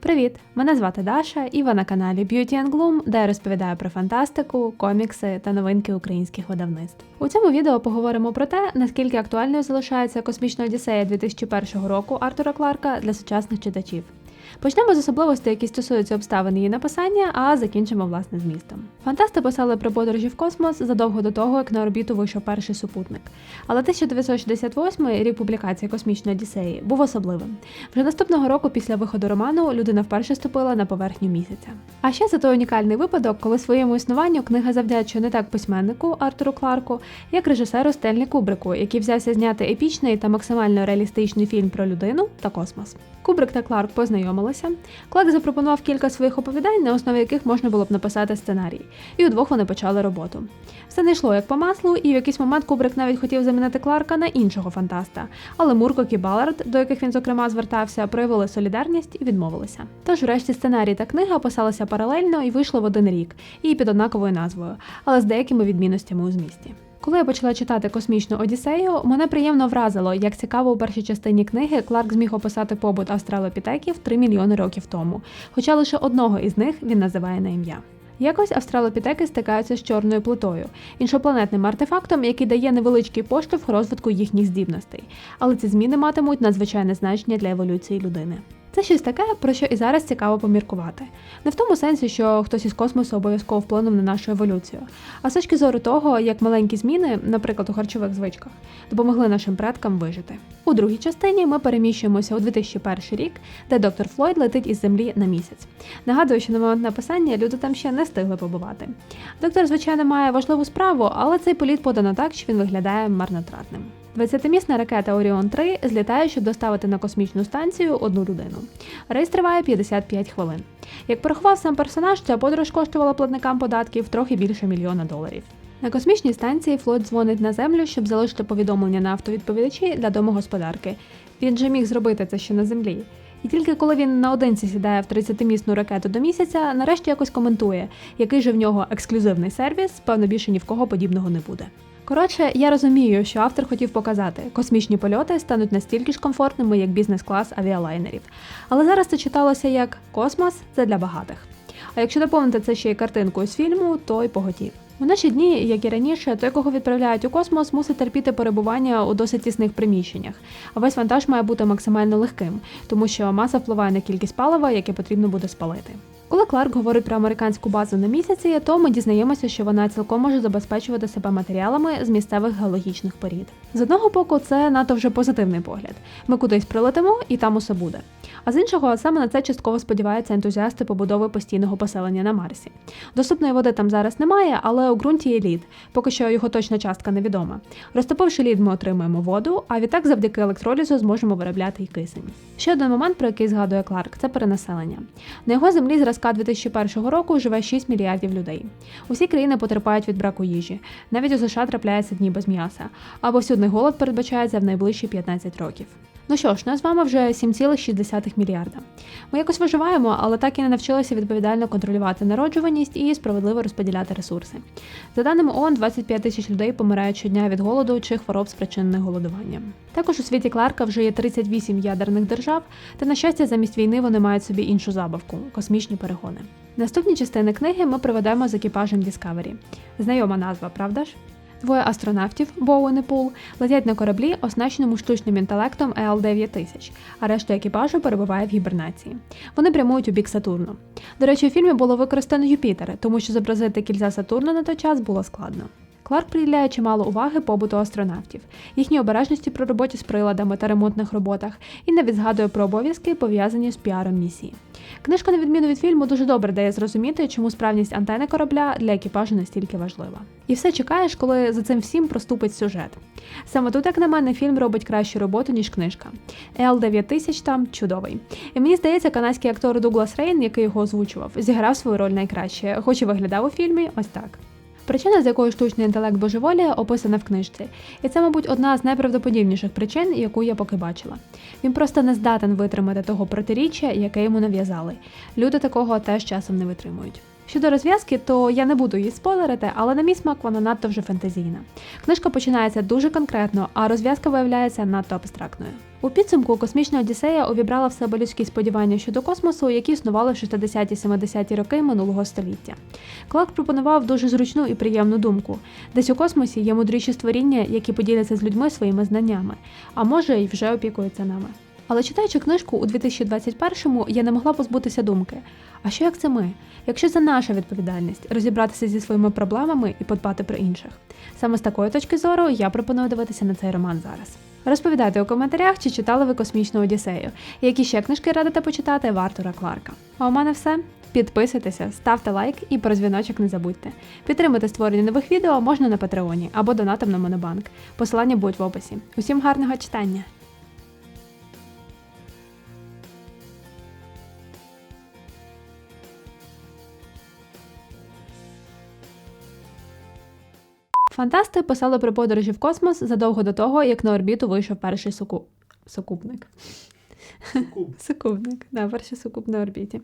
Привіт! Мене звати Даша, і ви на каналі Beauty and Gloom, де я розповідаю про фантастику, комікси та новинки українських видавництв. У цьому відео поговоримо про те, наскільки актуальною залишається космічна Одіссея 2001 року Артура Кларка для сучасних читачів. Почнемо з особливостей, які стосуються обставин її написання, а закінчимо власне змістом. Фантасти писали про подорожі в космос задовго до того, як на орбіту вийшов перший супутник. Але 1968 рік публікації космічної Одіссеї був особливим. Вже наступного року, після виходу роману, людина вперше ступила на поверхню місяця. А ще це той унікальний випадок, коли своєму існуванню книга завдячує не так письменнику Артуру Кларку, як режисеру Стенлі Кубрику, який взявся зняти епічний та максимально реалістичний фільм про людину та космос. Кубрик та Кларк познайомилися. Кларк запропонував кілька своїх оповідань, на основі яких можна було б написати сценарій, і удвох вони почали роботу. Все не йшло як по маслу, і в якийсь момент Кубрик навіть хотів замінити Кларка на іншого фантаста. Але Муркок і Балард, до яких він зокрема звертався, проявили солідарність і відмовилися. Тож, врешті, сценарій та книга писалися паралельно і вийшли в один рік, і під однаковою назвою, але з деякими відмінностями у змісті. Коли я почала читати космічну Одіссею, мене приємно вразило, як цікаво у першій частині книги Кларк зміг описати побут австралопітеків 3 мільйони років тому, хоча лише одного із них він називає на ім'я. Якось австралопітеки стикаються з чорною плитою, іншопланетним артефактом, який дає невеличкий поштовх розвитку їхніх здібностей, але ці зміни матимуть надзвичайне значення для еволюції людини. Це щось таке, про що і зараз цікаво поміркувати. Не в тому сенсі, що хтось із космосу обов'язково вплинув на нашу еволюцію, а з точки зору того, як маленькі зміни, наприклад, у харчових звичках, допомогли нашим предкам вижити. У другій частині ми переміщуємося у 2001 рік, де доктор Флойд летить із землі на місяць. Нагадую, що на момент написання люди там ще не встигли побувати. Доктор, звичайно, має важливу справу, але цей політ подано так, що він виглядає марнотратним. 20-місна ракета Оріон 3 злітає, щоб доставити на космічну станцію одну людину. Рейс триває 55 хвилин. Як порахував сам персонаж, ця подорож коштувала платникам податків трохи більше мільйона доларів. На космічній станції флот дзвонить на землю, щоб залишити повідомлення на автовідповідачі для домогосподарки. Він же міг зробити це ще на землі. І тільки коли він наодинці сідає в 30-місну ракету до місяця, нарешті якось коментує, який же в нього ексклюзивний сервіс, певно більше ні в кого подібного не буде. Коротше, я розумію, що автор хотів показати, космічні польоти стануть настільки ж комфортними, як бізнес-клас авіалайнерів. Але зараз це читалося як космос це для багатих. А якщо доповнити це ще й картинкою з фільму, то й поготів. У наші дні, як і раніше, той, кого відправляють у космос, мусить терпіти перебування у досить тісних приміщеннях. А весь вантаж має бути максимально легким, тому що маса впливає на кількість палива, яке потрібно буде спалити. Коли Кларк говорить про американську базу на місяці, то ми дізнаємося, що вона цілком може забезпечувати себе матеріалами з місцевих геологічних порід. З одного боку, це надто вже позитивний погляд. Ми кудись прилетимо і там усе буде. А з іншого, саме на це частково сподіваються ентузіасти побудови постійного поселення на Марсі. Доступної води там зараз немає, але у ґрунті є лід, поки що його точна частка невідома. Розтопивши лід, ми отримуємо воду, а відтак завдяки електролізу зможемо виробляти й кисень. Ще один момент, про який згадує Кларк, це перенаселення. На його землі зразка 2001 року живе 6 мільярдів людей. Усі країни потерпають від браку їжі. Навіть у США трапляються дні без м'яса, а повсюдний голод передбачається в найближчі 15 років. Ну що ж, нас з вами вже 7,6 мільярда. Ми якось виживаємо, але так і не навчилися відповідально контролювати народжуваність і справедливо розподіляти ресурси. За даними ООН, 25 тисяч людей помирають щодня від голоду чи хвороб, спричинених голодуванням. Також у світі Кларка вже є 38 ядерних держав, та на щастя, замість війни вони мають собі іншу забавку космічні перегони. Наступні частини книги ми проведемо з екіпажем Discovery. Знайома назва, правда ж? Двоє астронавтів Боуен і Пул летять на кораблі, оснащеному штучним інтелектом ел 9000 а решта екіпажу перебуває в гібернації. Вони прямують у бік Сатурну. До речі, у фільмі було використано Юпітер, тому що зобразити кільця Сатурна на той час було складно. Кларк приділяє чимало уваги побуту астронавтів, їхній обережності при роботі з приладами та ремонтних роботах і навіть згадує про обов'язки, пов'язані з піаром місії. Книжка, на відміну від фільму, дуже добре дає зрозуміти, чому справність антени корабля для екіпажу настільки важлива. І все чекаєш, коли за цим всім проступить сюжет. Саме тут, як на мене, фільм робить кращу роботу, ніж книжка. Ел 9000 там чудовий. І мені здається, канадський актор Дуглас Рейн, який його озвучував, зіграв свою роль найкраще, хоч і виглядав у фільмі ось так. Причина, з якою штучний інтелект божеволіє, описана в книжці, і це, мабуть, одна з найправдоподібніших причин, яку я поки бачила. Він просто не здатен витримати того протиріччя, яке йому нав'язали. Люди такого теж часом не витримують. Щодо розв'язки, то я не буду її спойлерити, але на мій смак вона надто вже фантазійна. Книжка починається дуже конкретно, а розв'язка виявляється надто абстрактною. У підсумку космічна Одіссея увібрала в себе людські сподівання щодо космосу, які існували в 60-70-ті роки минулого століття. Кларк пропонував дуже зручну і приємну думку. Десь у космосі є мудріші створіння, які поділяться з людьми своїми знаннями, а може й вже опікуються нами. Але читаючи книжку у 2021-му, я не могла позбутися думки: а що як це ми? Якщо це наша відповідальність розібратися зі своїми проблемами і подбати про інших? Саме з такої точки зору я пропоную дивитися на цей роман зараз. Розповідайте у коментарях, чи читали ви космічну Одіссею, які ще книжки радите почитати в Артура Кларка. А у мене все. Підписуйтеся, ставте лайк і про дзвіночок не забудьте. Підтримати створення нових відео можна на Патреоні або донатом на Монобанк. Посилання будуть в описі. Усім гарного читання! Фантасти писали про подорожі в космос задовго до того, як на орбіту вийшов перший суку... сукупник. Сукупник, да, перший сукуп на орбіті.